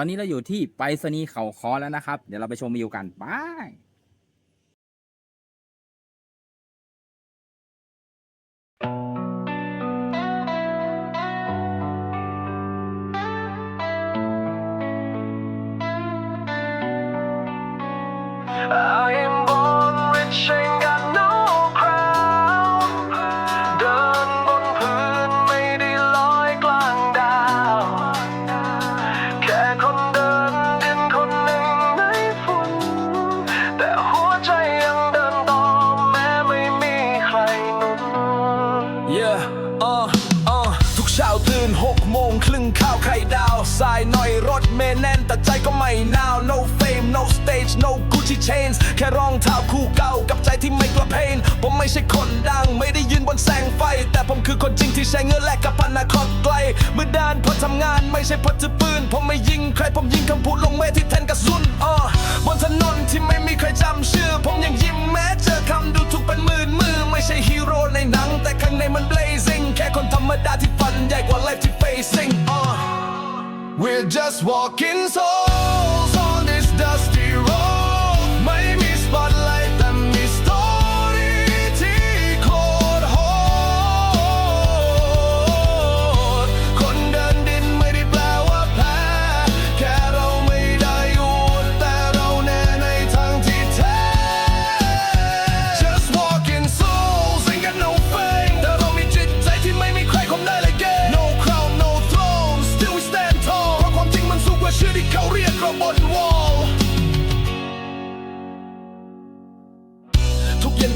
ตอนนี้เราอยู่ที่ไปรษณีย์เขาคอแล้วนะครับ เดี๋ยวเราไปชมวิวกันไป ทุกเช้าตื่นหกโมงครึ่งข้าวไข่ดาว สายหน่อยรถเมลแน่นแต่ใจก็ไม่นาว no fame no stage no Gucci chains แค่รองเท้าคู่เก่ากับใจที่ไม่กลัวเพนผมไม่ใช่คนดังไม่ได้ยืนบนแสงไฟ แต่ผมคือคนจริงที่ใช้เงินแลกกับอนาคตไกลเมื่อเดินพอทำงานไม่ใช่พอถือปืน ผมไม่ยิงใครผมยิงคำพูดลงเวทีแทนกระสุนอ่อบนถนนที่ไม่มี on. We're just walking so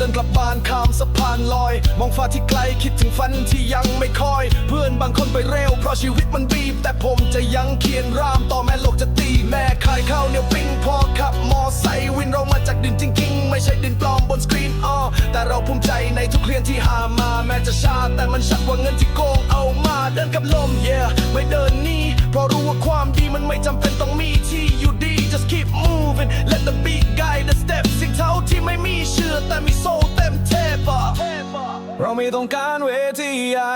ดินกลับบ้านข้ามสะพานลอย มองฟ้าที่ไกลคิดถึงฝันที่ยังไม่คอย เพื่อนบางคนไปเร็วเพราะชีวิตมันบีบ แต่ผมจะยังเขียนรามต่อแม้โลกจะตีแม่ขายข้าวเหนียวปิ้งพอขับ มอไซค์วินเรามาจากดินจริงๆ ไม่ใช่ดินปลอมบนสกรีนอ้อแต่เราภูมิใจในทุกเรียนที่หามาแม้จะชาแต่มันชัดว่าเงินที่โกงเอามาเดินกับลม yeah ไม่เดิน ไม่ต้องการเวทีใหญ่